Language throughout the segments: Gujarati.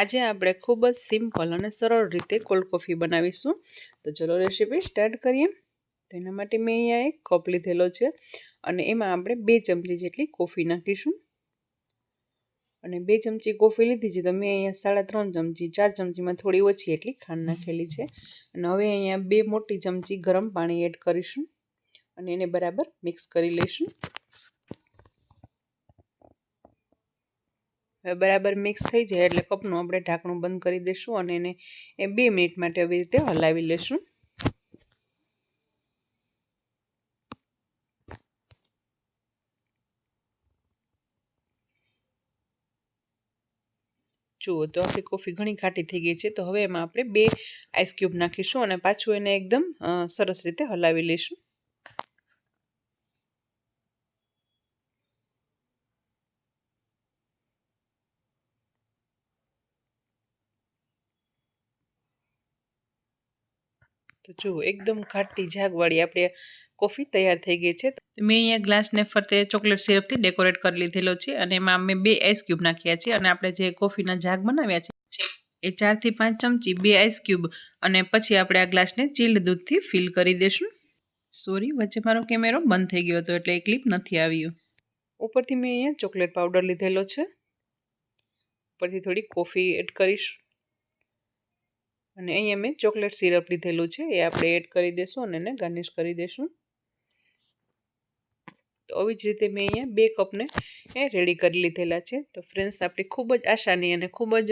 આજે આપણે ખૂબ જ સિમ્પલ અને સરળ રીતે કોલ્ડ કોફી બનાવીશું. તો ચલો રેસીપી સ્ટાર્ટ કરીએ. તો એના માટે મેં અહીંયા એક કપ લીધેલો છે અને એમાં આપણે બે ચમચી જેટલી કોફી નાખીશું. અને બે ચમચી કોફી લીધી છે તો મેં અહીંયા સાડા ત્રણ ચમચી, ચાર ચમચીમાં થોડી ઓછી એટલી ખાંડ નાખેલી છે. અને હવે અહીંયા બે મોટી ચમચી ગરમ પાણી એડ કરીશું અને એને બરાબર મિક્સ કરી લઈશું. હવે બરાબર મિક્સ થઈ જાય એટલે કપનું આપણે ઢાંકણું બંધ કરી દઈશું અને એને એ બે મિનિટ માટે આવી રીતે હલાવી લેશું. જુઓ, તો આપણી કોફી ઘણી ખાટી થઈ ગઈ છે. તો હવે એમાં આપણે બે આઈસ ક્યુબ નાખીશું અને પાછું એને એકદમ સરસ રીતે હલાવી લઈશું. તો જુઓ એકદમ ખાટી ઝાગવાળી આપણે કોફી તૈયાર થઈ ગઈ છે. મેં અહીંયા ગ્લાસને ફરતે ચોકલેટ સિરપથી ડેકોરેટ કરી લીધેલો છે અને એમાં મેં બે આઈસ ક્યુબ નાખ્યા છે અને આપણે જે કોફીના ઝાગ બનાવ્યા છે, એ ચારથી પાંચ ચમચી બે આઈસ ક્યુબ અને પછી આપણે આ ગ્લાસને ચીલ્ડ દૂધથી ફિલ કરી દઈશું. સોરી વચ્ચે મારો કેમેરો બંધ થઈ ગયો હતો એટલે એ ક્લિપ નથી આવ્યું. ઉપરથી મેં અહીંયા ચોકલેટ પાવડર લીધેલો છે. ઉપરથી થોડી કોફી એડ કરીશ. અને અહીંયા મેં ચોકલેટ સિરપ લીધેલું છે, એ આપણે એડ કરી દઈશું અને એને ગાર્નિશ કરી દઈશું તો આવી જ રીતે મેં અહીંયા બે કપને એ રેડી કરી લીધેલા છે. તો ફ્રેન્ડ્સ, આપણી ખૂબ જ આસાની અને ખૂબ જ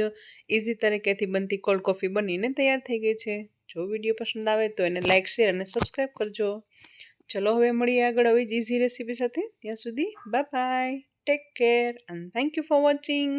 ઇઝી તરીકેથી બનતી કોલ્ડ કોફી બનીને તૈયાર થઈ ગઈ છે. જો વીડિયો પસંદ આવે તો એને લાઇક શેર અને સબસ્ક્રાઈબ કરજો. ચલો, હવે મળીએ આગળ આવી જ ઇઝી રેસીપી સાથે. ત્યાં સુધી, bye bye. Take care and thank you for watching